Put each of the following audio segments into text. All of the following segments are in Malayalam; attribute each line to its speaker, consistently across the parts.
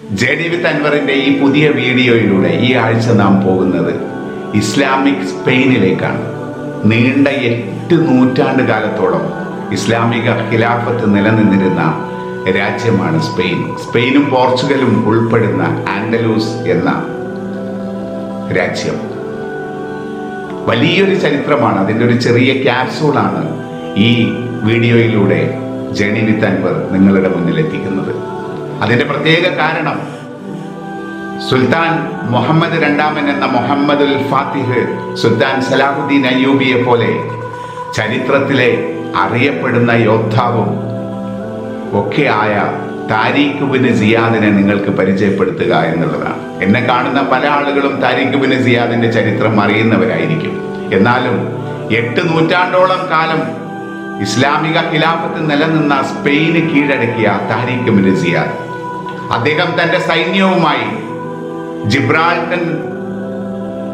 Speaker 1: ജെ ഡി വിത്ത് അൻവറിന്റെ ഈ പുതിയ വീഡിയോയിലൂടെ ഈ ആഴ്ച നാം പോകുന്നത് ഇസ്ലാമിക് സ്പെയിനിലേക്കാണ്. നീണ്ട എട്ട് നൂറ്റാണ്ട് കാലത്തോളം ഇസ്ലാമിക ഖിലാഫത്ത് നിലനിന്നിരുന്ന രാജ്യമാണ് സ്പെയിൻ. സ്പെയിനും പോർച്ചുഗലും ഉൾപ്പെടുന്ന ആൻഡലൂസ് എന്ന രാജ്യം. വലിയൊരു ചരിത്രമാണ് അതിന്റെ ഒരു ചെറിയ ക്യാപ്സൂളാണ് ഈ വീഡിയോയിലൂടെ ജേണി അൻവർ നിങ്ങളുടെ മുന്നിൽ എത്തിക്കുന്നത് അതിന്റെ പ്രത്യേക കാരണം സുൽത്താൻ മുഹമ്മദ് രണ്ടാമൻ എന്ന മുഹമ്മദുൽ ഫാത്തിഹ് സുൽത്താൻ സലാഹുദ്ദീൻ അയ്യൂബിയെ പോലെ ചരിത്രത്തിലെ അറിയപ്പെടുന്ന യോദ്ധാവും ഒക്കെ ആയ താരിഖ് ബിന് സിയാദിനെ നിങ്ങൾക്ക് പരിചയപ്പെടുത്തുക എന്നുള്ളതാണ്. എന്നെ കാണുന്ന പല ആളുകളും താരിഖ് ബിന് സിയാദിന്റെ ചരിത്രം അറിയുന്നവരായിരിക്കും. എന്നാലും എട്ട് നൂറ്റാണ്ടോളം കാലം ഇസ്ലാമിക ഖിലാഫത്ത് നിലനിന്ന സ്പെയിന് കീഴടക്കിയ താരിഖ് ബിന് സിയാദ്. അദ്ദേഹം തന്റെ സൈന്യവുമായി ജിബ്രാൾട്ടൻ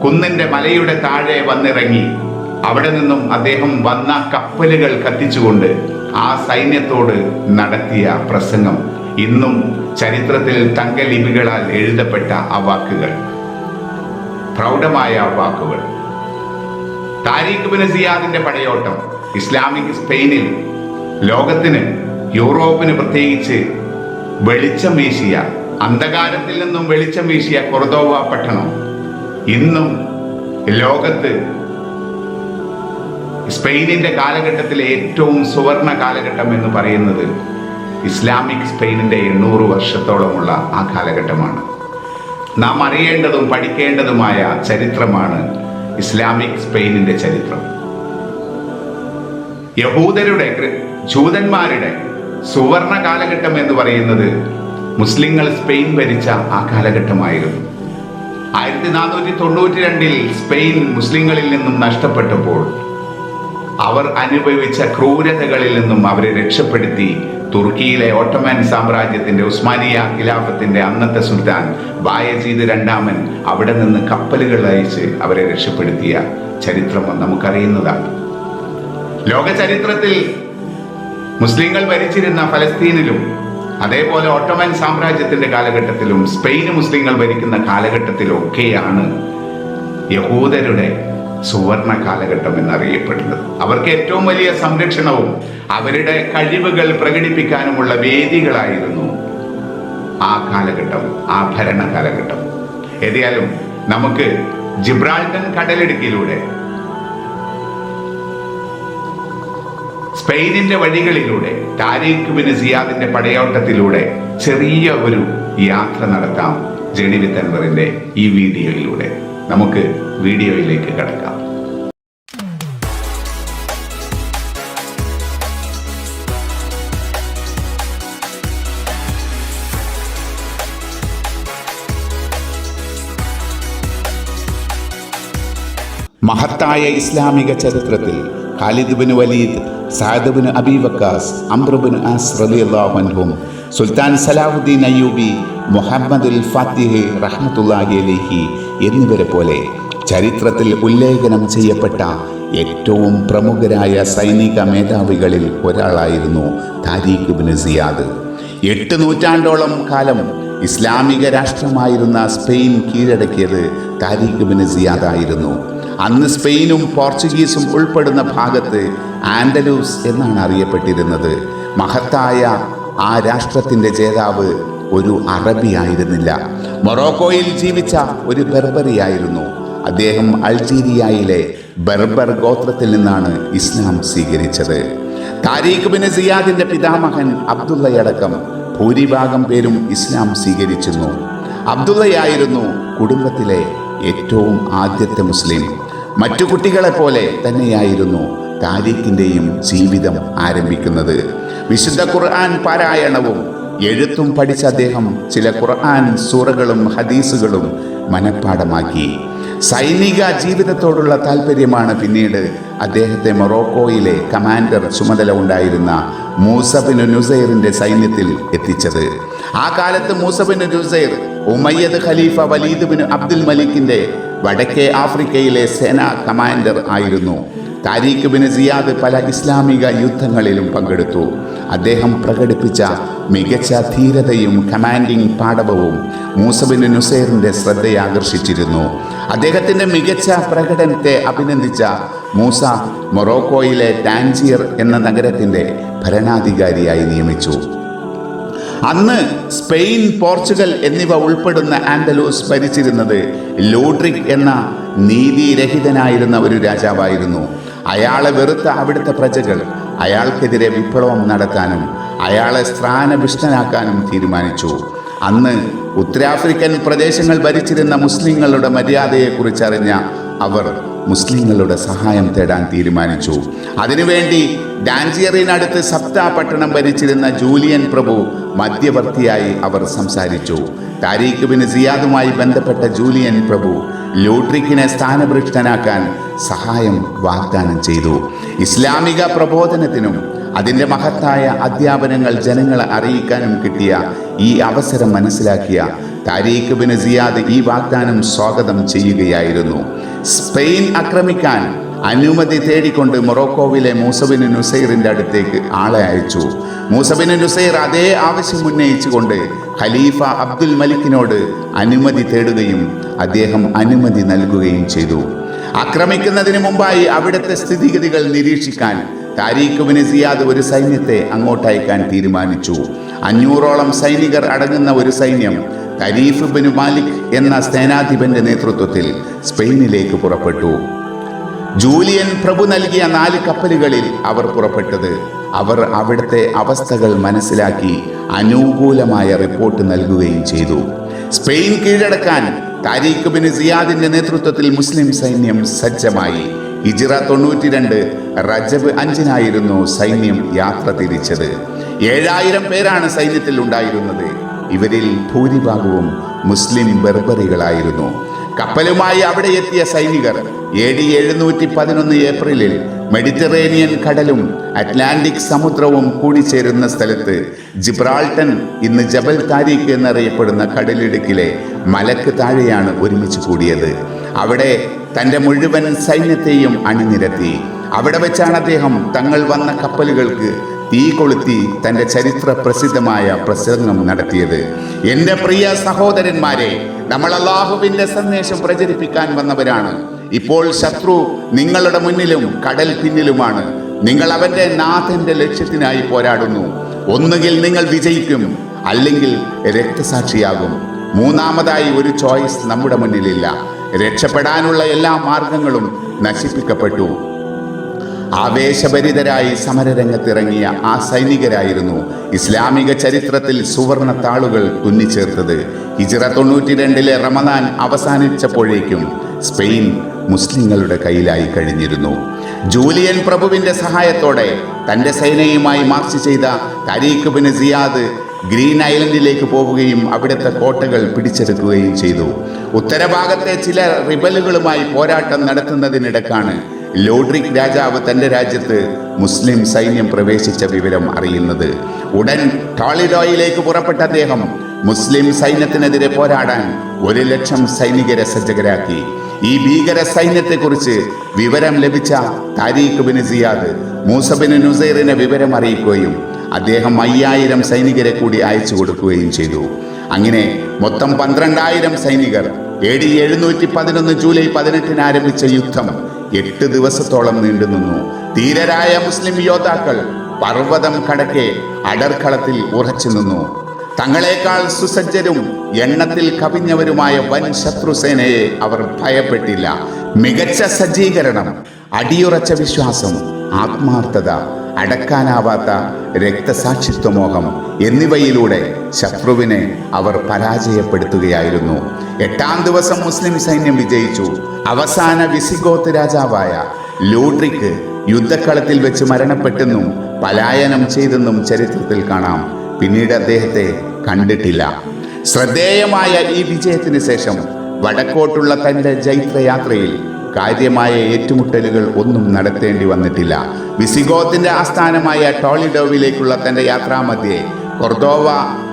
Speaker 1: കുന്നിന്റെ മലയുടെ താഴെ വന്നിറങ്ങി. അവിടെ നിന്നും അദ്ദേഹം വന്ന കപ്പലുകൾ കത്തിച്ചുകൊണ്ട് ആ സൈന്യത്തോട് നടത്തിയ പ്രസംഗം. ഇന്നും ചരിത്രത്തിൽ തങ്കലിപികളാൽ എഴുതപ്പെട്ട ആ വാക്കുകൾ. പ്രൗഢമായ വാക്കുകൾ. താരിഖ് ബിൻ സിയാദിന്റെ പടയോട്ടം ഇസ്ലാമിക് സ്പെയിനിൽ ലോകത്തിന് യൂറോപ്പിന് പ്രത്യേകിച്ച് വെളിച്ചം വീശിയ അന്ധകാരത്തിൽ നിന്നും വെളിച്ചം വീശിയ കൊറദോവ പട്ടണം. ഇന്നും ലോകത്ത് സ്പെയിനിന്റെ കാലഘട്ടത്തിലെ ഏറ്റവും സുവർണ കാലഘട്ടം എന്ന് പറയുന്നത് ഇസ്ലാമിക് സ്പെയിനിന്റെ എണ്ണൂറ് വർഷത്തോളമുള്ള ആ കാലഘട്ടമാണ്. നാം അറിയേണ്ടതും പഠിക്കേണ്ടതുമായ ചരിത്രമാണ് ഇസ്ലാമിക് സ്പെയിനിന്റെ ചരിത്രം. യഹൂദരുടെ ജൂതന്മാരുടെ സുവർണ കാലഘട്ടം എന്ന് പറയുന്നത് മുസ്ലിങ്ങൾ സ്പെയിൻ ഭരിച്ച ആ കാലഘട്ടമായിരുന്നു. ആയിരത്തി നാനൂറ്റി തൊണ്ണൂറ്റി രണ്ടിൽ സ്പെയിൻ മുസ്ലിങ്ങളിൽ നിന്നും നഷ്ടപ്പെട്ടപ്പോൾ അവർ അനുഭവിച്ച ക്രൂരതകളിൽ നിന്നും അവരെ രക്ഷപ്പെടുത്തി. തുർക്കിയിലെ ഓട്ടോമൻ സാമ്രാജ്യത്തിന്റെ ഉസ്മാനിയ ഖിലാഫത്തിന്റെ അന്നത്തെ സുൽത്താൻ ബായജീദ് രണ്ടാമൻ അവിടെ നിന്ന് കപ്പലുകൾ അയച്ച് അവരെ രക്ഷപ്പെടുത്തിയ ചരിത്രം നമുക്കറിയുന്നതാണ്. ലോക ചരിത്രത്തിൽ മുസ്ലിങ്ങൾ ഭരിച്ചിരുന്ന ഫലസ്തീനിലും അതേപോലെ ഓട്ടോമൻ സാമ്രാജ്യത്തിന്റെ കാലഘട്ടത്തിലും സ്പെയിന് മുസ്ലിങ്ങൾ ഭരിക്കുന്ന കാലഘട്ടത്തിലൊക്കെയാണ് യഹൂദരുടെ സുവർണ കാലഘട്ടം എന്നറിയപ്പെടുന്നത്. അവർക്ക് ഏറ്റവും വലിയ സംരക്ഷണവും അവരുടെ കഴിവുകൾ പ്രകടിപ്പിക്കാനുമുള്ള വേദികളായിരുന്നു ആ കാലഘട്ടം ആ ഭരണ കാലഘട്ടം. ഏതായാലും നമുക്ക് ജിബ്രാൾട്ടൻ കടലിടുക്കിലൂടെ സ്പെയിനിന്റെ വഴികളിലൂടെ താരിഖ് ബിൻ സിയാദിന്റെ പടയോട്ടത്തിലൂടെ ചെറിയ ഒരു യാത്ര നടത്താം ജെണി വിത്തൻവറിന്റെ ഈ വീഡിയോയിലൂടെ. നമുക്ക് വീഡിയോയിലേക്ക് കടക്കാം. മഹത്തായ ഇസ്ലാമിക ചരിത്രത്തിൽ Khalid bin Walid സാദബിന് Abi Waqqas Amr bin As റളിയല്ലാഹു അൻഹും. സുൽത്താൻ സലാഹുദ്ദീൻ അയ്യൂബി മുഹമ്മദ് മുഹമ്മദുൽ ഫാത്തിഹ് റഹ്മത്തുല്ലാഹി അലിഹി എന്നിവരെ പോലെ ചരിത്രത്തിൽ ഉല്ലേഖനം ചെയ്യപ്പെട്ട ഏറ്റവും പ്രമുഖരായ സൈനിക മേധാവികളിൽ ഒരാളായിരുന്നു താരിഖ് ബിൻ സിയാദ്. എട്ട് നൂറ്റാണ്ടോളം കാലം ഇസ്ലാമിക രാഷ്ട്രമായിരുന്ന സ്പെയിൻ കീഴടക്കിയത് താരിഖ് ബിൻ സിയാദായിരുന്നു. അന്ന് സ്പെയിനും പോർച്ചുഗീസും ഉൾപ്പെടുന്ന ഭാഗത്ത് ആൻഡലൂസ് എന്നാണ് അറിയപ്പെട്ടിരുന്നത്. മഹത്തായ ആ രാഷ്ട്രത്തിന്റെ ജേതാവ് ഒരു അറബി ആയിരുന്നില്ല. മൊറോക്കോയിൽ ജീവിച്ച ഒരു ബെർബറിയായിരുന്നു അദ്ദേഹം അൾജീരിയയിലെ ബെർബർ ഗോത്രത്തിൽ നിന്നാണ് ഇസ്ലാം സ്വീകരിച്ചത്. താരീഖ് ബിൻ സിയാദിന്റെ പിതാമഹൻ അബ്ദുള്ളയടക്കം ഭൂരിഭാഗം പേരും ഇസ്ലാം സ്വീകരിച്ചിരുന്നു. അബ്ദുള്ളയായിരുന്നു കുടുംബത്തിലെ ഏറ്റവും ആദ്യത്തെ മുസ്ലിം. മറ്റു കുട്ടികളെ പോലെ തന്നെയായിരുന്നു താരിഖിന്റെയും ജീവിതം ആരംഭിക്കുന്നത്. വിശുദ്ധ ഖുർആൻ പാരായണവും എഴുത്തും പഠിച്ച അദ്ദേഹം ചില ഖുർആൻ സൂറകളും ഹദീസുകളും മനഃപ്പാടമാക്കി സൈനിക ജീവിതത്തോടുള്ള താല്പര്യമാണ് പിന്നീട് അദ്ദേഹത്തെ മൊറോക്കോയിലെ കമാൻഡർ ചുമതല ഉണ്ടായിരുന്ന മൂസബിൻ നുസൈറിന്റെ സൈന്യത്തിൽ എത്തിച്ചത്. ആ കാലത്ത് മൂസബിൻ നുസൈർ ഉമയ്യദ് ഖലീഫ വലീദ് ബിൻ അബ്ദുൽ മലിക്കിന്റെ വടക്കേ ആഫ്രിക്കയിലെ സേനാ കമാൻഡർ ആയിരുന്നു. താരീഖ് ബിൻ സിയാദ് പല ഇസ്ലാമിക യുദ്ധങ്ങളിലും പങ്കെടുത്തു. അദ്ദേഹം പ്രകടിപ്പിച്ച മികച്ച ധീരതയും കമാൻഡിംഗ് പാടവവും മൂസബിൻ നുസൈറിന്റെ ശ്രദ്ധയാകർഷിച്ചിരുന്നു. അദ്ദേഹത്തിന്റെ മികച്ച പ്രകടനത്തെ അഭിനന്ദിച്ച മൂസ മൊറോക്കോയിലെ ടാൻജിയർ എന്ന നഗരത്തിന്റെ ഭരണാധികാരിയായി നിയമിച്ചു. അന്ന് സ്പെയിൻ പോർച്ചുഗൽ എന്നിവ ഉൾപ്പെടുന്ന ആൻഡലൂസ് ഭരിച്ചിരുന്നത് ലോഡ്രിക് എന്ന നീതിരഹിതനായിരുന്ന ഒരു രാജാവായിരുന്നു. അയാളെ വെറുത്ത അവിടുത്തെ പ്രജകൾ അയാൾക്കെതിരെ വിപ്ലവം നടത്താനും അയാളെ സ്ഥാനഭിഷ്ടനാക്കാനും തീരുമാനിച്ചു. അന്ന് ഉത്തരാഫ്രിക്കൻ പ്രദേശങ്ങൾ ഭരിച്ചിരുന്ന മുസ്ലിങ്ങളുടെ മര്യാദയെക്കുറിച്ചറിഞ്ഞ അവർ മുസ്ലിങ്ങളുടെ സഹായം തേടാൻ തീരുമാനിച്ചു. അതിനുവേണ്ടി ഡാൻജിയറിനടുത്ത് സപ്താ പട്ടണം ഭരിച്ചിരുന്ന ജൂലിയൻ പ്രഭു മധ്യവർത്തിയായി അവർ സംസാരിച്ചു. താരീഖ് ബിൻ സിയാദുമായി ബന്ധപ്പെട്ട ജൂലിയൻ പ്രഭു ലൂട്രിക്കിനെ സ്ഥാനഭൃഷ്ടനാക്കാൻ സഹായം വാഗ്ദാനം ചെയ്തു. ഇസ്ലാമിക പ്രബോധനത്തിനും അതിന്റെ മഹത്തായ അധ്യാപനങ്ങൾ ജനങ്ങളെ അറിയിക്കാനും കിട്ടിയ ഈ അവസരം മനസ്സിലാക്കിയ താരീഖ് ബിൻ സിയാദ് ഈ വാഗ്ദാനം സ്വാഗതം ചെയ്യുകയായിരുന്നു. സ്പെയിൻ ആക്രമിക്കാൻ അനുമതി തേടിക്കൊണ്ട് മൊറോക്കോവിലെ മൂസബിൻ നുസൈറിന്റെ അടുത്തേക്ക് ആളെ അയച്ചു. മൂസബിൻ നുസൈർ അതേ ആവശ്യം ഉന്നയിച്ചുകൊണ്ട് ഖലീഫ അബ്ദുൽ മലിക്കിനോട് അനുമതി തേടുകയും അദ്ദേഹം അനുമതി നൽകുകയും ചെയ്തു. ആക്രമിക്കുന്നതിന് മുമ്പായി അവിടുത്തെ സ്ഥിതിഗതികൾ നിരീക്ഷിക്കാൻ താരീഖ് ബിൻ സിയാദ് ഒരു സൈന്യത്തെ അങ്ങോട്ടയക്കാൻ തീരുമാനിച്ചു. അഞ്ഞൂറോളം സൈനികർ അടങ്ങുന്ന ഒരു സൈന്യം ഖരീഫ് ബിൻ മാലിക് എന്ന സേനാധിപന്റെ നേതൃത്വത്തിൽ സ്പെയിനിലേക്ക് പുറപ്പെട്ടു. ജൂലിയൻ പ്രഭു നൽകിയ നാല് കപ്പലുകളിൽ അവർ പുറപ്പെട്ടത്. അവർ അവിടുത്തെ അവസ്ഥകൾ മനസ്സിലാക്കി അനുകൂലമായ റിപ്പോർട്ട് നൽകുകയും ചെയ്തു. സ്പെയിൻ കീഴടക്കാൻ താരീഖ് ബിൻ സിയാദിന്റെ നേതൃത്വത്തിൽ മുസ്ലിം സൈന്യം സജ്ജമായി. ഹിജിറ തൊണ്ണൂറ്റിരണ്ട് റജബ് അഞ്ചിനായിരുന്നു സൈന്യം യാത്ര തിരിച്ചത്. ഏഴായിരം പേരാണ് സൈന്യത്തിൽ ഉണ്ടായിരുന്നത്. ഇവരിൽ ഭൂരിഭാഗവും മുസ്ലിം ബർബറികളായിരുന്നു. കപ്പലുമായി അവിടെ എത്തിയ സൈനികർ എ ഡി എഴുന്നൂറ്റി പതിനൊന്ന് ഏപ്രിലിൽ മെഡിറ്ററേനിയൻ കടലും അറ്റ്ലാന്റിക് സമുദ്രവും കൂടിച്ചേരുന്ന സ്ഥലത്ത് ജിബ്രാൾട്ടൻ ഇന്ന് ജബൽ താരീഖ് എന്നറിയപ്പെടുന്ന കടലിടുക്കിലെ മലക്ക് താഴെയാണ് ഒരുമിച്ച് കൂടിയത്. അവിടെ തന്റെ മുഴുവൻ സൈന്യത്തെയും അണിനിരത്തി. അവിടെ വെച്ചാണ് അദ്ദേഹം തങ്ങൾ വന്ന കപ്പലുകൾക്ക് തീ കൊളുത്തി തന്റെ ചരിത്ര പ്രസിദ്ധമായ പ്രസംഗം നടത്തിയത്. എന്റെ പ്രിയ സഹോദരന്മാരെ നമ്മൾ അള്ളാഹുവിന്റെ സന്ദേശം പ്രചരിപ്പിക്കാൻ വന്നവരാണ്. ഇപ്പോൾ ശത്രു നിങ്ങളുടെ മുന്നിലും കടൽ പിന്നിലുമാണ്. നിങ്ങൾ അവന്റെ നാഥന്റെ ലക്ഷ്യത്തിനായി പോരാടുന്നു. ഒന്നുകിൽ നിങ്ങൾ വിജയിക്കും അല്ലെങ്കിൽ രക്തസാക്ഷിയാകും. മൂന്നാമതായി ഒരു ചോയ്സ് നമ്മുടെ മുന്നിലില്ല. രക്ഷപ്പെടാനുള്ള എല്ലാ മാർഗങ്ങളും നശിപ്പിക്കപ്പെട്ടു. ആവേശഭരിതരായി സമരരംഗത്തിറങ്ങിയ ആ സൈനികരായിരുന്നു ഇസ്ലാമിക ചരിത്രത്തിൽ സുവർണ താളുകൾ തുന്നിച്ചേർത്തത് ഹിജിറ തൊണ്ണൂറ്റി രണ്ടിലെ റമദാൻ അവസാനിച്ചപ്പോഴേക്കും സ്പെയിൻ മുസ്ലിങ്ങളുടെ കയ്യിലായി കഴിഞ്ഞിരുന്നു. ജൂലിയൻ പ്രഭുവിന്റെ സഹായത്തോടെ തന്റെ സേനയുമായി മാർച്ച് ചെയ്ത താരീഖ് ബിൻ സിയാദ് ഗ്രീൻ ഐലൻഡിലേക്ക് പോവുകയും അവിടുത്തെ കോട്ടകൾ പിടിച്ചെടുക്കുകയും ചെയ്തു. ഉത്തരഭാഗത്തെ ചില റിബലുകളുമായി പോരാട്ടം നടത്തുന്നതിനിടക്കാണ് ലോഡ്രിക് രാജാവ് തന്റെ രാജ്യത്ത് മുസ്ലിം സൈന്യം പ്രവേശിച്ച വിവരം അറിയുന്നത്. ഉടൻ ടോളിഡോയിലേക്ക് പുറപ്പെട്ട അദ്ദേഹം മുസ്ലിം സൈന്യത്തിനെതിരെ പോരാടാൻ ഒരു ലക്ഷം സൈനികരെ സജ്ജകരാക്കി. ഈ ഭീകര സൈന്യത്തെക്കുറിച്ച് വിവരം ലഭിച്ച താരീഖ് ബിൻ സിയാദ് മൂസബിൻ നുസൈറിനെ വിവരം അറിയിക്കുകയും അദ്ദേഹം അയ്യായിരം സൈനികരെ കൂടി അയച്ചു കൊടുക്കുകയും ചെയ്തു. അങ്ങനെ മൊത്തം പന്ത്രണ്ടായിരം സൈനികർ എ ഡി എഴുന്നൂറ്റി പതിനൊന്ന് ജൂലൈ പതിനെട്ടിന് ആരംഭിച്ച യുദ്ധം എട്ട് ദിവസത്തോളം നീണ്ടുനിന്നു ധീരരായ മുസ്ലിം യോദ്ധാക്കൾ പർവതം കടക്കെ അടർക്കളത്തിൽ ഉറച്ചു നിന്നു. തങ്ങളെക്കാൾ സുസജ്ജരും എണ്ണത്തിൽ കവിഞ്ഞവരുമായ വൻ ശത്രുസേനയെ അവർ ഭയപ്പെട്ടില്ല. മികച്ച സജ്ജീകരണം അടിയുറച്ച വിശ്വാസം ആത്മാർത്ഥത അടക്കാനാവാത്ത രക്തസാക്ഷിത്വമോഹം എന്നിവയിലൂടെ ശത്രുവിനെ അവർ പരാജയപ്പെടുത്തുകയായിരുന്നു. എട്ടാം ദിവസം മുസ്ലിം സൈന്യം വിജയിച്ചു. അവസാന വിസിഗോത്ത് രാജാവായ ലൂട്രിക്ക് യുദ്ധക്കളത്തിൽ വെച്ച് മരണപ്പെട്ടെന്നും പലായനം ചെയ്തെന്നും ചരിത്രത്തിൽ കാണാം. പിന്നീട് അദ്ദേഹത്തെ കണ്ടിട്ടില്ല. ശ്രദ്ധേയമായ ഈ വിജയത്തിന് ശേഷം വടക്കോട്ടുള്ള തന്റെ ജൈത്രയാത്രയിൽ കാര്യമായ ഏറ്റുമുട്ടലുകൾ ഒന്നും നടത്തേണ്ടി വന്നിട്ടില്ല. വിസിഗോത്തിന്റെ ആസ്ഥാനമായ ടോളിഡോവിലേക്കുള്ള തന്റെ യാത്രാമധ്യേ കൊർദോവ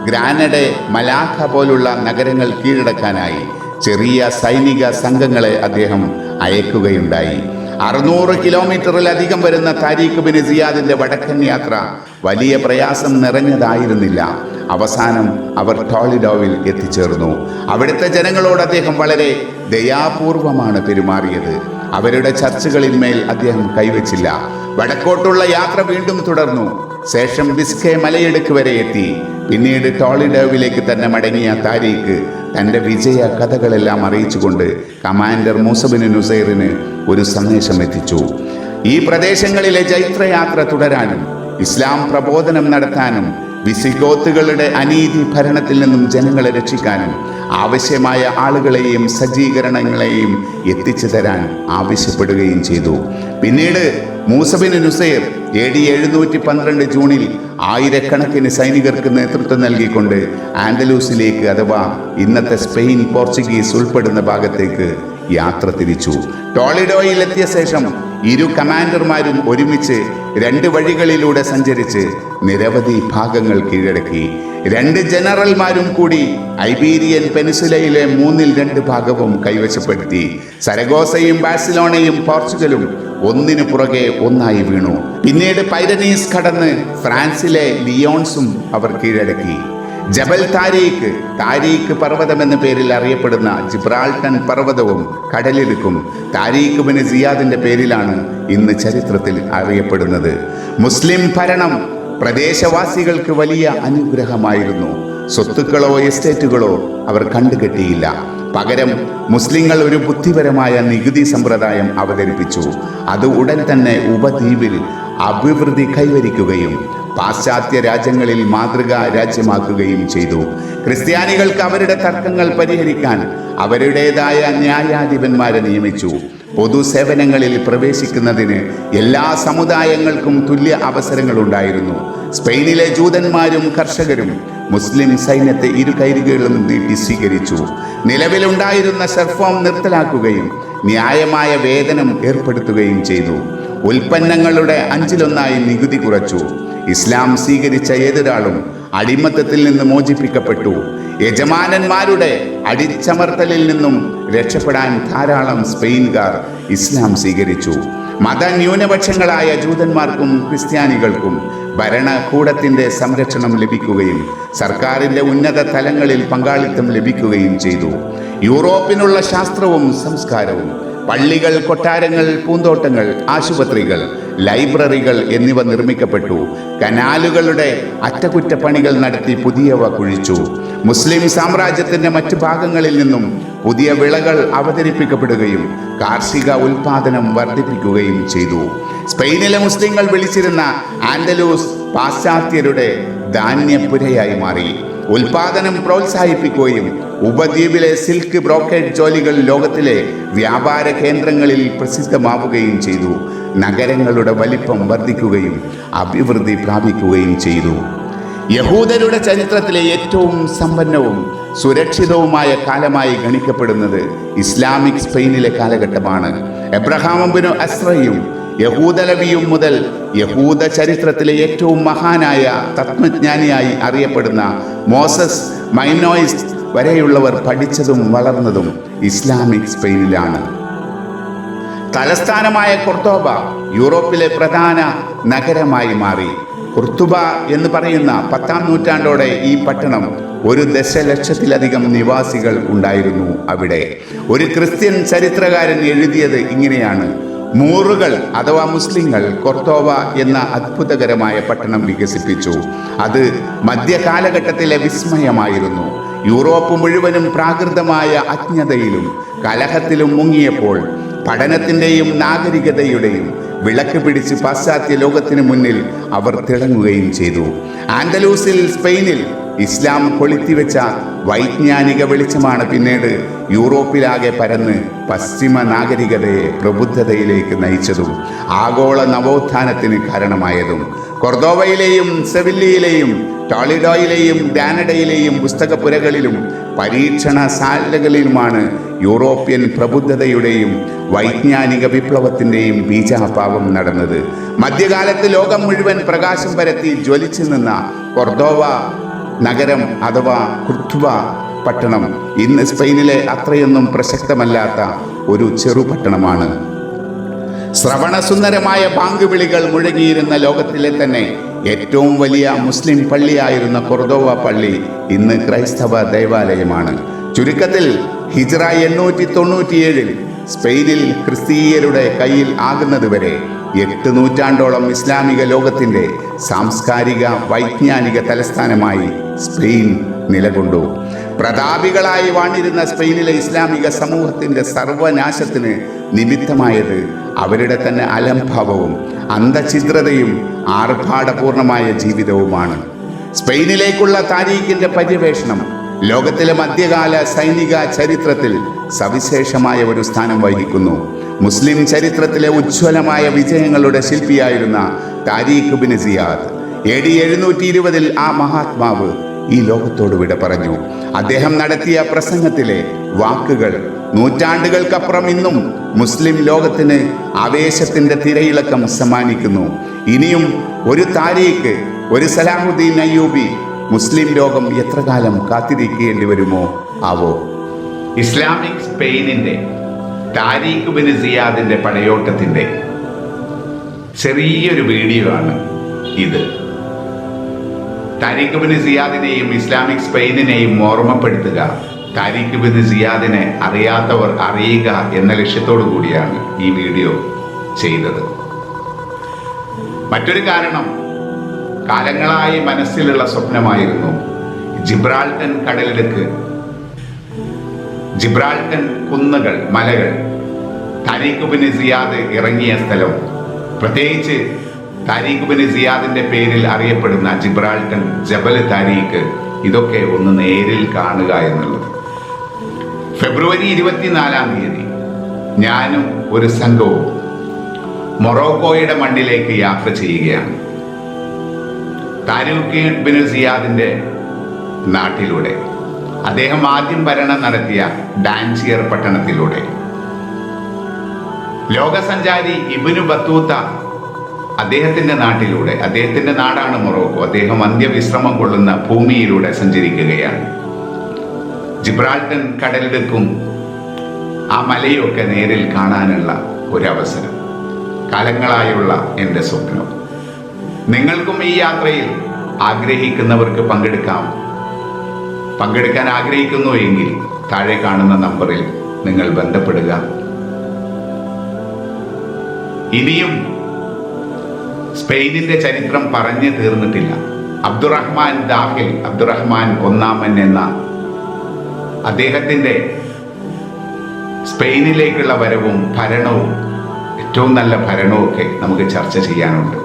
Speaker 1: ഗ്രാനഡ മലാഖ പോലുള്ള നഗരങ്ങൾ കീഴടക്കാനായി ചെറിയ സൈനിക സംഘങ്ങളെ അദ്ദേഹം അയക്കുകയുണ്ടായി. അറുന്നൂറ് കിലോമീറ്ററിലധികം വരുന്ന താരീഖ് ബിൻ സിയാദിന്റെ വടക്കൻ യാത്ര വലിയ പ്രയാസം നിറഞ്ഞതായിരുന്നില്ല. അവസാനം അവർ ടോളിഡോവിൽ എത്തിച്ചേർന്നു. അവിടുത്തെ ജനങ്ങളോട് അദ്ദേഹം വളരെ ദയാപൂർവമാണ് പെരുമാറിയത്. അവരുടെ ചർച്ചകളിന്മേൽ അദ്ദേഹം കൈവച്ചില്ല. വടക്കോട്ടുള്ള യാത്ര വീണ്ടും തുടർന്നു. ശേഷം ബിസ്കെ മലയിടുക്ക് വരെ എത്തി. പിന്നീട് ടോളിഡോവിലേക്ക് തന്നെ മടങ്ങിയ താരീഖ് തന്റെ വിജയ കഥകളെല്ലാം അറിയിച്ചുകൊണ്ട് കമാൻഡർ മൂസബിന് നുസൈറിന് ഒരു സന്ദേശം എത്തിച്ചു. ഈ പ്രദേശങ്ങളിലെ ജൈത്രയാത്ര തുടരാനും ഇസ്ലാം പ്രബോധനം നടത്താനും വിസിഗോത്തുകളുടെ അനീതി ഭരണത്തിൽ നിന്നും ജനങ്ങളെ രക്ഷിക്കാനും ആവശ്യമായ ആളുകളെയും സജ്ജീകരണങ്ങളെയും എത്തിച്ചു തരാൻ ആവശ്യപ്പെടുകയും ചെയ്തു. പിന്നീട് മൂസബിൻ നുസൈർ എ ഡി എഴുന്നൂറ്റി പന്ത്രണ്ട് ജൂണിൽ ആയിരക്കണക്കിന് സൈനികർക്ക് നേതൃത്വം നൽകിക്കൊണ്ട് ആൻഡലൂസിലേക്ക് അഥവാ ഇന്നത്തെ സ്പെയിൻ പോർച്ചുഗീസ് ഉൾപ്പെടുന്ന ഭാഗത്തേക്ക് യാത്ര തിരിച്ചു. ടോളിഡോയിൽ എത്തിയ ശേഷം ഇരു കമാൻഡർമാരും ഒരുമിച്ച് രണ്ട് വഴികളിലൂടെ സഞ്ചരിച്ച് നിരവധി ഭാഗങ്ങൾ കീഴടക്കി. രണ്ട് ജനറൽമാരും കൂടി ഐബീരിയൻ പെനിസുലയിലെ മൂന്നിൽ രണ്ട് ഭാഗവും കൈവശപ്പെടുത്തി. സരഗോസയും ബാഴ്സിലോണയും പോർച്ചുഗലും ഒന്നിനു പുറകെ ഒന്നായി വീണു. പിന്നീട് പൈരനീസ് കടന്ന് ഫ്രാൻസിലെ ലിയോൺസും അവർ കീഴടക്കി. ജബൽ താരീഖ് താരീഖ് പർവതം എന്ന പേരിൽ അറിയപ്പെടുന്ന ജിബ്രാൾട്ടൻ പർവതവും കടലിടുക്കും താരീഖ് ബിന് സിയാദിന്റെ പേരിലാണ് ഇന്ന് ചരിത്രത്തിൽ അറിയപ്പെടുന്നത്. മുസ്ലിം ഭരണം പ്രദേശവാസികൾക്ക് വലിയ അനുഗ്രഹമായിരുന്നു. സ്വത്തുക്കളോ എസ്റ്റേറ്റുകളോ അവർ കണ്ടുകെട്ടിയില്ല. പകരം മുസ്ലിങ്ങൾ ഒരു ബുദ്ധിപരമായ നികുതി സമ്പ്രദായം അവതരിപ്പിച്ചു. അത് ഉടൻ തന്നെ ഉപദ്വീപിൽ അഭിവൃദ്ധി കൈവരിക്കുകയും പാശ്ചാത്യ രാജ്യങ്ങളിൽ മാതൃകാ രാജ്യമാക്കുകയും ചെയ്തു. ക്രിസ്ത്യാനികൾക്ക് അവരുടെ തർക്കങ്ങൾ പരിഹരിക്കാൻ അവരുടേതായ ന്യായാധിപന്മാരെ നിയമിച്ചു. പൊതുസേവനങ്ങളിൽ പ്രവേശിക്കുന്നതിന് എല്ലാ സമുദായങ്ങൾക്കും തുല്യ അവസരങ്ങൾ ഉണ്ടായിരുന്നു സ്പെയിനിലെ ജൂതന്മാരും കർഷകരും മുസ്ലിം സൈന്യത്തെ ഇരു കൈരുകളും നീട്ടി സ്വീകരിച്ചു. നിലവിലുണ്ടായിരുന്ന സർഫോം നിർത്തലാക്കുകയും ന്യായമായ വേതനം ഏർപ്പെടുത്തുകയും ചെയ്തു. ഉൽപ്പന്നങ്ങളുടെ അഞ്ചിലൊന്നായി നികുതി കുറച്ചു. ഇസ്ലാം സ്വീകരിച്ച ഏതൊരാളും അടിമത്തത്തിൽ നിന്ന് മോചിപ്പിക്കപ്പെട്ടു. യജമാനന്മാരുടെ അടിച്ചമർത്തലിൽ നിന്നും രക്ഷപ്പെടാൻ ധാരാളം സ്പെയിൻകാർ ഇസ്ലാം സ്വീകരിച്ചു. മതന്യൂനപക്ഷങ്ങളായ ജൂതന്മാർക്കും ക്രിസ്ത്യാനികൾക്കും ഭരണകൂടത്തിന്റെ സംരക്ഷണം ലഭിക്കുകയും സർക്കാരിന്റെ ഉന്നത തലങ്ങളിൽ പങ്കാളിത്തം ലഭിക്കുകയും ചെയ്തു. യൂറോപ്പിനുള്ള ശാസ്ത്രവും സംസ്കാരവും പള്ളികൾ കൊട്ടാരങ്ങൾ പൂന്തോട്ടങ്ങൾ ആശുപത്രികൾ ലൈബ്രറികൾ എന്നിവ നിർമ്മിക്കപ്പെട്ടു. കനാലുകളുടെ അറ്റകുറ്റപ്പണികൾ നടത്തി പുതിയവ കുഴിച്ചു. മുസ്ലിം സാമ്രാജ്യത്തിന്റെ മറ്റു ഭാഗങ്ങളിൽ നിന്നും പുതിയ വിളകൾ അവതരിപ്പിക്കപ്പെടുകയും കാർഷിക ഉൽപാദനം വർദ്ധിപ്പിക്കുകയും ചെയ്തു. സ്പെയിനിലെ മുസ്ലിങ്ങൾ വിളിച്ചിരുന്ന ആൻഡലൂസ് പാശ്ചാത്യരുടെ ധാന്യപുരയായി മാറി. ഉൽപാദനം പ്രോത്സാഹിപ്പിക്കുകയും ഉപദ്വീപിലെ സിൽക്ക് ബ്രോക്കേഡ് ജോലികൾ ലോകത്തിലെ വ്യാപാര കേന്ദ്രങ്ങളിൽ പ്രസിദ്ധമാവുകയും ചെയ്തു. നഗരങ്ങളുടെ വലിപ്പം വർദ്ധിക്കുകയും അഭിവൃദ്ധി പ്രാപിക്കുകയും ചെയ്തു. യഹൂദരുടെ ചരിത്രത്തിലെ ഏറ്റവും സമ്പന്നവും സുരക്ഷിതവുമായ കാലമായി ഗണിക്കപ്പെടുന്നത് ഇസ്ലാമിക് സ്പെയിനിലെ കാലഘട്ടമാണ്. എബ്രഹാമുബിനു അസ്രയും യഹൂദലവിയും മുതൽ യഹൂദ ചരിത്രത്തിലെ ഏറ്റവും മഹാനായ തത്വജ്ഞാനിയായി അറിയപ്പെടുന്ന മോസസ് മൈനോയിസ് വരെയുള്ളവർ പഠിച്ചതും വളർന്നതും ഇസ്ലാമിക് സ്പെയിനിലാണ്. തലസ്ഥാനമായ കൊർത്തോബ യൂറോപ്പിലെ പ്രധാന നഗരമായി മാറി. കുർത്തുബ എന്ന് പറയുന്ന പത്താം നൂറ്റാണ്ടോടെ ഈ പട്ടണം ഒരു ദശലക്ഷത്തിലധികം നിവാസികൾ ഉണ്ടായിരുന്നു അവിടെ. ഒരു ക്രിസ്ത്യൻ ചരിത്രകാരൻ എഴുതിയത് ഇങ്ങനെയാണ്. മൂറുകൾ അഥവാ മുസ്ലിങ്ങൾ കൊർത്തോവ എന്ന അത്ഭുതകരമായ പട്ടണം വികസിപ്പിച്ചു. അത് മധ്യകാലഘട്ടത്തിലെ വിസ്മയമായിരുന്നു. യൂറോപ്പ് മുഴുവനും പ്രാകൃതമായ അജ്ഞതയിലും കലഹത്തിലും മുങ്ങിയപ്പോൾ പഠനത്തിന്റെയും നാഗരികതയുടെയും വിളക്ക് പിടിച്ച് പാശ്ചാത്യ ലോകത്തിന് മുന്നിൽ അവർ തിളങ്ങുകയും ചെയ്തു. ആൻഡലൂസിൽ സ്പെയിനിൽ ഇസ്ലാം കൊളുത്തിവെച്ച വൈജ്ഞാനിക വെളിച്ചമാണ് പിന്നീട് യൂറോപ്പിലാകെ പരന്ന് പശ്ചിമ നാഗരികതയെ പ്രബുദ്ധതയിലേക്ക് നയിച്ചതും ആഗോള നവോത്ഥാനത്തിന് കാരണമായതും. കൊർദോവയിലെയും സെവില്ലിയിലെയും ടോളിഡോയിലെയും ഡാനഡയിലെയും പുസ്തകപ്പുരകളിലും പരീക്ഷണശാലകളിലുമാണ് യൂറോപ്യൻ പ്രബുദ്ധതയുടെയും വൈജ്ഞാനിക വിപ്ലവത്തിന്റെയും ബീജാഭാവം നടന്നത്. മധ്യകാലത്ത് ലോകം മുഴുവൻ പ്രകാശം പരത്തി ജ്വലിച്ചു നിന്ന കൊർദോവ നഗരം അഥവാ കുർത്തുവ പട്ടണം. ഇന്ന് സ്പെയിനിലെ അത്രയൊന്നും പ്രസക്തമല്ലാത്ത ഒരു ചെറുപട്ടണമാണ് ശ്രവണസുന്ദരമായ ബാങ്ക് വിളികൾ മുഴങ്ങിയിരുന്ന ലോകത്തിലെ തന്നെ ഏറ്റവും വലിയ മുസ്ലിം പള്ളിയായിരുന്ന കൊർദോവ പള്ളി ഇന്ന് ക്രൈസ്തവ ദേവാലയമാണ്. ചുരുക്കത്തിൽ ഹിജ്റ എണ്ണൂറ്റി തൊണ്ണൂറ്റിയേഴിൽ സ്പെയിനിൽ ക്രിസ്തീയരുടെ കയ്യിൽ ആകുന്നതുവരെ എട്ട് നൂറ്റാണ്ടോളം ഇസ്ലാമിക ലോകത്തിന്റെ സാംസ്കാരിക വൈജ്ഞാനിക തലസ്ഥാനമായി സ്പെയിൻ നിലകൊണ്ടു. പ്രതാപികളായി വാണിരുന്ന സ്പെയിനിലെ ഇസ്ലാമിക സമൂഹത്തിന്റെ സർവനാശത്തിന് നിമിത്തമായത് അവരുടെ തന്നെ അലംഭാവവും അന്ധഛിദ്രതയും ആർഭാടപൂർണമായ ജീവിതവുമാണ്. സ്പെയിനിലേക്കുള്ള താരീഖിന്റെ പര്യവേഷണം ലോകത്തിലെ മധ്യകാല സൈനിക ചരിത്രത്തിൽ സവിശേഷമായ ഒരു സ്ഥാനം വഹിക്കുന്നു. മുസ്ലിം ചരിത്രത്തിലെ ഉജ്ജ്വലമായ വിജയങ്ങളുടെ ശില്പിയായിരുന്ന Tariq bin Ziyad. A D എഴുന്നൂറ്റി ഇരുപതിൽ ആ മഹാത്മാവ് ഈ ലോകത്തോട് വിട പറഞ്ഞു. അദ്ദേഹം നടത്തിയ പ്രസംഗത്തിലെ വാക്കുകൾ നൂറ്റാണ്ടുകൾക്കപ്പുറം ഇന്നും മുസ്ലിം ലോകത്തിന് ആവേശത്തിന്റെ തിരയിളക്കം സമ്മാനിക്കുന്നു. ഇനിയും ഒരു താരീഖ് ഒരു സലാഹുദ്ദീൻ അയ്യൂബി മുസ്ലിം ലോകം എത്ര കാലം കാത്തിരിക്കേണ്ടി വരുമോ? ആവോ. ഇസ്ലാമിക് സ്പെയിനിന്റെ താരീഖ് ബിൻ സിയാദിന്റെ പടയോട്ടത്തിന്റെ ചെറിയൊരു വീഡിയോ ആണ് ഇത്. താരിഖ് ബിൻ സിയാദിനെയും ഇസ്ലാമിക് സ്പെയിനിനെയും ഓർമ്മപ്പെടുത്തുക താരിഖ് ബിൻ സിയാദിനെ അറിയാത്തവർ അറിയുക എന്ന ലക്ഷ്യത്തോടു കൂടിയാണ് ഈ വീഡിയോ ചെയ്തത്. മറ്റൊരു കാരണം കാലങ്ങളായി മനസ്സിലുള്ള സ്വപ്നമായിരുന്നു. ജിബ്രാൾട്ടൻ കടലിടുക്ക്. ജിബ്രാൾട്ടൻ കുന്നുകൾ മലകൾ. താരിഖ് സിയാദ് ഇറങ്ങിയ സ്ഥലം. പ്രത്യേകിച്ച് താരീഖ് ബിൻ സിയാദിന്റെ പേരിൽ അറിയപ്പെടുന്ന ജിബ്രാൾട്ടൻ ജബൽ താരീഖ് ഇതൊക്കെ ഒന്ന് നേരിൽ കാണുക എന്നുള്ളത്. ഫെബ്രുവരി ഇരുപത്തിനാലാം തീയതി ഞാനും ഒരു സംഘവും മൊറോക്കോയുടെ മണ്ണിലേക്ക് യാത്ര ചെയ്യുകയാണ്. താരിഖ് നാട്ടിലൂടെ. അദ്ദേഹം ആദ്യം ഭരണം നടത്തിയ ഡാൻസിയർ പട്ടണത്തിലൂടെ. ലോകസഞ്ചാരി ഇബിനു ബത്തൂത്ത അദ്ദേഹത്തിന്റെ നാട്ടിലൂടെ. അദ്ദേഹത്തിന്റെ നാടാണ് മൊറോക്കോ. അദ്ദേഹം അന്ത്യവിശ്രമം കൊള്ളുന്ന ഭൂമിയിലൂടെ സഞ്ചരിക്കുകയാണ്. ജിബ്രാൾട്ടൻ കടലിടുക്കും ആ മലയൊക്കെ നേരിൽ കാണാനുള്ള ഒരവസരം. കാലങ്ങളായുള്ള എന്റെ സ്വപ്നം. നിങ്ങൾക്കും ഈ യാത്രയിൽ ആഗ്രഹിക്കുന്നവർക്ക് പങ്കെടുക്കാം. പങ്കെടുക്കാൻ ആഗ്രഹിക്കുന്നു എങ്കിൽ താഴെ കാണുന്ന നമ്പറിൽ നിങ്ങൾ ബന്ധപ്പെടുക. ഇനിയും സ്പെയിനിന്റെ ചരിത്രം പറഞ്ഞു തീർന്നിട്ടില്ല. അബ്ദുറഹ്മാൻ ദാഹിൽ അബ്ദുറഹ്മാൻ ഒന്നാമൻ എന്ന അദ്ദേഹത്തിന്റെ സ്പെയിനിലേക്കുള്ള വരവും ഭരണവും ഏറ്റവും നല്ല ഭരണവും ഒക്കെ നമുക്ക് ചർച്ച ചെയ്യാനുണ്ട്.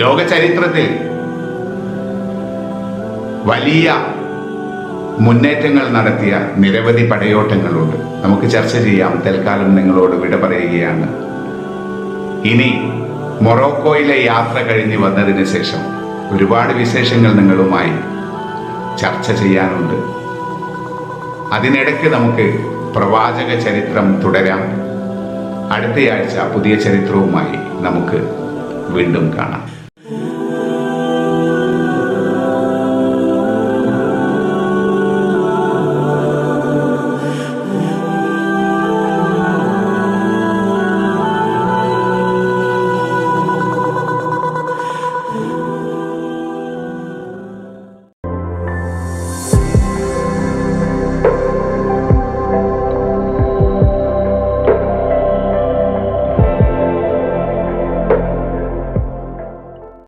Speaker 1: ലോക ചരിത്രത്തിൽ വലിയ മുന്നേറ്റങ്ങൾ നടത്തിയ നിരവധി പടയോട്ടങ്ങളുണ്ട്. നമുക്ക് ചർച്ച ചെയ്യാം. തൽക്കാലം നിങ്ങളോട് വിട പറയുകയാണ്. ഇനി മൊറോക്കോയിലെ യാത്ര കഴിഞ്ഞ് വന്നതിന് ശേഷം ഒരുപാട് വിശേഷങ്ങൾ നിങ്ങളുമായി ചർച്ച ചെയ്യാനുണ്ട്. അതിനിടയ്ക്ക് നമുക്ക് പ്രവാചക ചരിത്രം തുടരാം. അടുത്തയാഴ്ച പുതിയ ചരിത്രവുമായി നമുക്ക് വീണ്ടും കാണാം.